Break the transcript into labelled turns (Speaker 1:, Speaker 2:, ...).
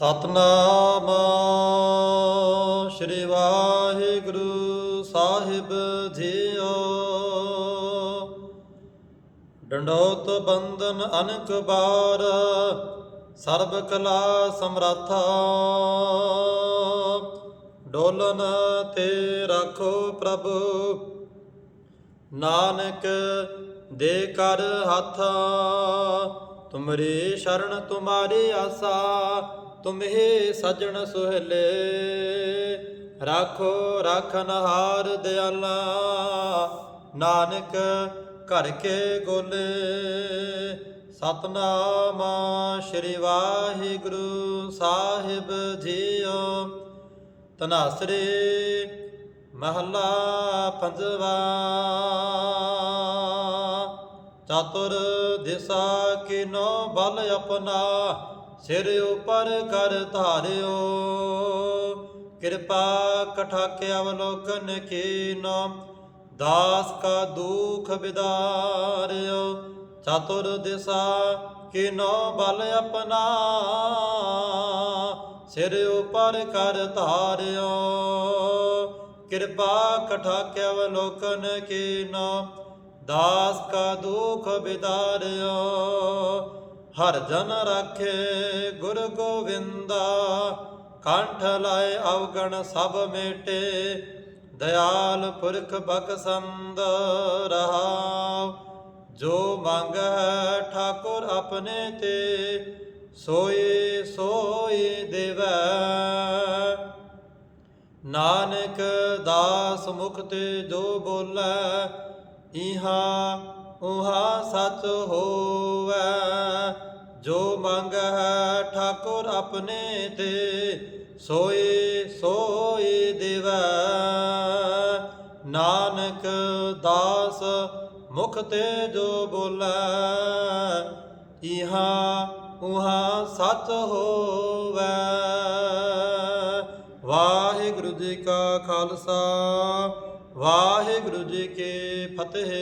Speaker 1: ਸਤਨਾਮ। ਸ੍ਰੀ ਵਾਹਿਗੁਰੂ ਸਾਹਿਬ ਜੀਓ। ਡੰਡੋਤ ਬੰਦਨ ਅਨਕ ਬਾਰ ਸਰਬ ਕਲਾ ਸਮਰੱਥਾ। ਡੋਲਨ ਤੇ ਰੱਖੋ ਪ੍ਰਭ, ਨਾਨਕ ਦੇ ਕਰ ਹੱਥ। ਤੁਮਰੀ ਸ਼ਰਨ ਤੁਮਾਰੀ ਆਸਾ, ਤੁਮਹੇ ਸਜਣ ਸੁਹਲੇ। ਰਾਖੋ ਰਾਖਨ ਹਾਰ ਦਿਆਲਾ, ਨਾਨਕ ਘਰ ਕੇ ਗੋਲੇ। ਸਤਨਾਮ ਸ੍ਰੀ ਵਾਹਿਗੁਰੂ ਸਾਹਿਬ ਜੀਓ। ਤਨਾਸਰੇ ਮਹੱਲਾ ਪੰਜਵਾ। ਚਤੁਰ ਦਿਸਾ ਕਿਨੋ ਬਲ ਆਪਣਾ, ਸਿਰ ਉਪਰ ਕਰ ਧਾਰਿਓ। ਕਿਰਪਾ ਕਠਾਕੇ ਅਵਲੋਕਨ ਕੀਨੋ, ਦਾਸ ਕਾ ਦੁਖ ਵਿਦਾਰਿਓ ਚਤੁਰ ਦਿਸਾ ਕਿਨੋ ਬਲ ਆਪਣਾ, ਸਿਰ ਉਪਰ ਕਰ ਧਾਰਿਓ। ਕਿਰਪਾ ਕਠਾਕੇ ਅਵਲੋਕਨ ਕੀਨੋ ਦਾਸ ਕਾ ਦੁਖ ਵਿਦਾਰਿਓ ਹਰ ਜਨ ਰਾਖੇ ਗੁਰ ਗੋਵਿੰਦਾ, ਕੰਠ ਲਾਏ ਅਵਗਣ ਸਭ ਮੇਟੇ ਦਇਆਲ ਪੁਰਖ ਬਖਸੰਦ ਰਹਾਉ। ਜੋ ਮੰਗ ਹੈ ਠਾਕੁਰ ਆਪਣੇ ਤੇ ਸੋਏ ਸੋਏ ਦੇਵੈ। ਨਾਨਕ ਦਾਸ ਮੁਖ ਤੇ ਜੋ ਬੋਲੇ ਇਹਾ ਉਹਾ ਸਚ ਹੋਵੇ। ਜੋ ਮੰਗ ਹੈ ਠਾਕੁਰ ਆਪਣੇ ਤੇ, ਸੋਏ ਸੋਏ ਦੇਵੈ। ਨਾਨਕ ਦਾਸ ਮੁਖ ਤੇ ਜੋ ਬੋਲੇ, ਇਹਾ ਉਹਾ ਸਚ ਹੋਵੇ। ਵਾਹਿਗੁਰੂ ਜੀ ਕਾ ਖਾਲਸਾ। ਵਾਹਿਗੁਰੂ ਜੀ ਕੀ ਫਤਿਹ।